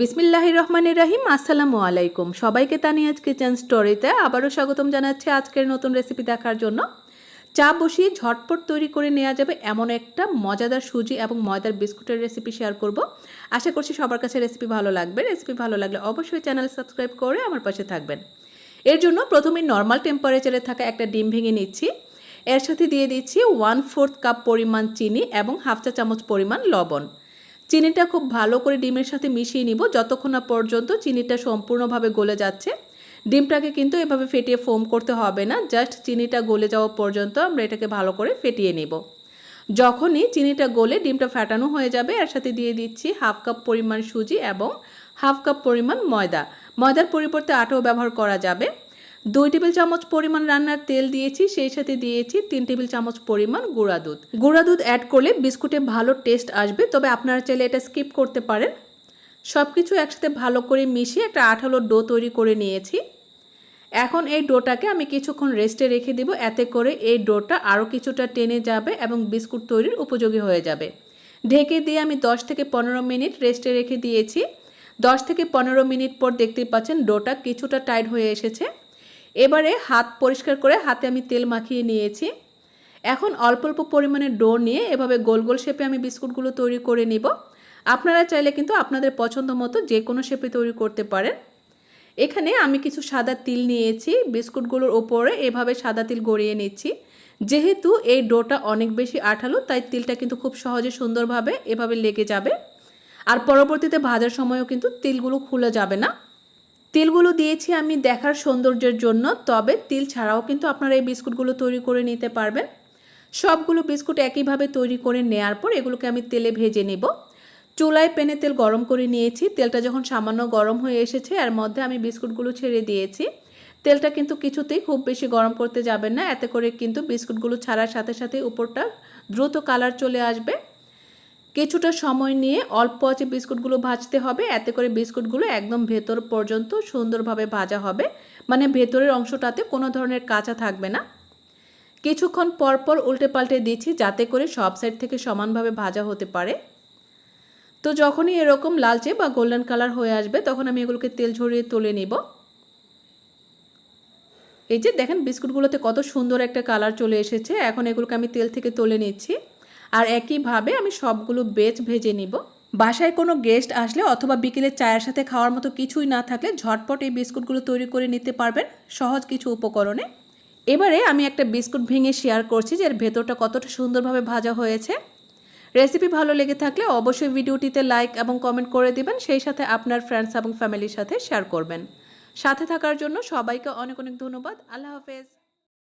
বিসমিল্লাহ রহমানির রাহিম, আসসালামু আলাইকুম। সবাইকে তানিয়াজ কিচেন স্টোরিতে আবারও স্বাগতম জানাচ্ছি আজকের নতুন রেসিপি দেখার জন্য। চা বসিয়ে ঝটপট তৈরি করে নেওয়া যাবে এমন একটা মজাদার সুজি এবং ময়দার বিস্কুটের রেসিপি শেয়ার করব। আশা করছি সবার কাছে রেসিপি ভালো লাগবে। রেসিপি ভালো লাগলে অবশ্যই চ্যানেল সাবস্ক্রাইব করে আমার পাশে থাকবেন। এর জন্য প্রথমে নর্মাল টেম্পারেচারে থাকা একটা ডিম ভেঙে নিচ্ছি। এর সাথে দিয়ে দিচ্ছি ওয়ান ফোর্থ কাপ পরিমাণ চিনি এবং হাফ চা চামচ পরিমাণ লবণ। চিনিটা খুব ভালো করে ডিমের সাথে মিশিয়ে নিব। যতক্ষণ না পর্যন্ত চিনিটা সম্পূর্ণভাবে গলে যাচ্ছে। ডিমটাকে কিন্তু এভাবে ফেটিয়ে ফোম করতে হবে না। জাস্ট চিনিটা গলে যাওয়া পর্যন্ত আমরা এটাকে ভালো করে ফেটিয়ে নেব। যখনই চিনিটা গলে ডিমটা ফ্যাটানো হয়ে যাবে, এর সাথে দিয়ে দিচ্ছি হাফ কাপ পরিমাণ সুজি এবং হাফ কাপ পরিমাণ ময়দা। ময়দার পরিবর্তে আটাও ব্যবহার করা যাবে। দুই টেবিল চামচ পরিমাণ রান্নার তেল দিয়েছি, সেই সাথে দিয়েছি তিন টেবিল চামচ পরিমাণ গুঁড়া দুধ। গুঁড়া দুধ অ্যাড করলে বিস্কুটে ভালো টেস্ট আসবে, তবে আপনারা চাইলে এটা স্কিপ করতে পারেন। সব কিছু একসাথে ভালো করে মিশিয়ে একটা আঠালো ডো তৈরি করে নিয়েছি। এখন এই ডোটাকে আমি কিছুক্ষণ রেস্টে রেখে দিব, এতে করে এই ডোটা আরও কিছুটা টেনে যাবে এবং বিস্কুট তৈরির উপযোগী হয়ে যাবে। ঢেকে দিয়ে আমি 10 থেকে পনেরো মিনিট রেস্টে রেখে দিয়েছি। 10 থেকে পনেরো মিনিট পর দেখতেই পাচ্ছেন ডোটা কিছুটা টাইট হয়ে এসেছে। এবারে হাত পরিষ্কার করে হাতে আমি তেল মাখিয়ে নিয়েছি। এখন অল্প অল্প পরিমাণে ডো নিয়ে এভাবে গোল গোল শেপে আমি বিস্কুটগুলো তৈরি করে নিব। আপনারা চাইলে কিন্তু আপনাদের পছন্দ মতো যে কোনো শেপে তৈরি করতে পারেন। এখানে আমি কিছু সাদা তিল নিয়েছি, বিস্কুটগুলোর ওপরে এভাবে সাদা তিল গড়িয়ে নিচ্ছি। যেহেতু এই ডোটা অনেক বেশি আঠালো, তাই তিলটা কিন্তু খুব সহজে সুন্দরভাবে এভাবে লেগে যাবে। আর পরবর্তীতে ভাজার সময়ও কিন্তু তিলগুলো খুলে যাবে না। তিলগুলো দিয়েছি আমি দেখার সৌন্দর্যের জন্য, তবে তিল ছাড়াও কিন্তু আপনারা এই বিস্কুটগুলো তৈরি করে নিতে পারবেন। সবগুলো বিস্কুট একইভাবে তৈরি করে নেয়ার পর এগুলোকে আমি তেলে ভেজে নেব। চুলায় পেনে তেল গরম করে নিয়েছি, তেলটা যখন সামান্য গরম হয়ে এসেছে এর মধ্যে আমি বিস্কুটগুলো ছেড়ে দিয়েছি। তেলটা কিন্তু কিছুতেই খুব বেশি গরম করতে যাবেন না, এতে করে কিন্তু বিস্কুটগুলো ছাড়ার সাথে সাথে উপরটা দ্রুত কালার চলে আসবে। কিছুটা সময় নিয়ে অল্প আছে বিস্কুটগুলো ভাজতে হবে, এতে করে বিস্কুটগুলো একদম ভেতর পর্যন্ত সুন্দরভাবে ভাজা হবে। মানে ভেতরের অংশটাতে কোনো ধরনের কাঁচা থাকবে না। কিছুক্ষণ পরপর উল্টে পাল্টে দিচ্ছি যাতে করে সব সাইড থেকে সমানভাবে ভাজা হতে পারে। তো যখনই এরকম লালচে বা গোল্ডেন কালার হয়ে আসবে, তখন আমি এগুলোকে তেল ঝরিয়ে তুলে নিব। এই যে দেখেন, বিস্কুটগুলোতে কত সুন্দর একটা কালার চলে এসেছে। এখন এগুলোকে আমি তেল থেকে তুলে নিচ্ছি। আর একইভাবে আমি সবগুলো বেচ ভেজে নিব। বাসায় কোনো গেস্ট আসলে অথবা বিকেলে চায়ের সাথে খাওয়ার মতো কিছুই না থাকলে ঝটপট এই বিস্কুটগুলো তৈরি করে নিতে পারবেন সহজ কিছু উপকরণে। এবারে আমি একটা বিস্কুট ভেঙে শেয়ার করছি যে এর ভেতরটা কতটা সুন্দরভাবে ভাজা হয়েছে। রেসিপি ভালো লেগে থাকলে অবশ্যই ভিডিওটিতে লাইক এবং কমেন্ট করে দিবেন, সেই সাথে আপনার ফ্রেন্ডস এবং ফ্যামিলির সাথে শেয়ার করবেন। সাথে থাকার জন্য সবাইকে অনেক অনেক ধন্যবাদ। আল্লাহ হাফেজ।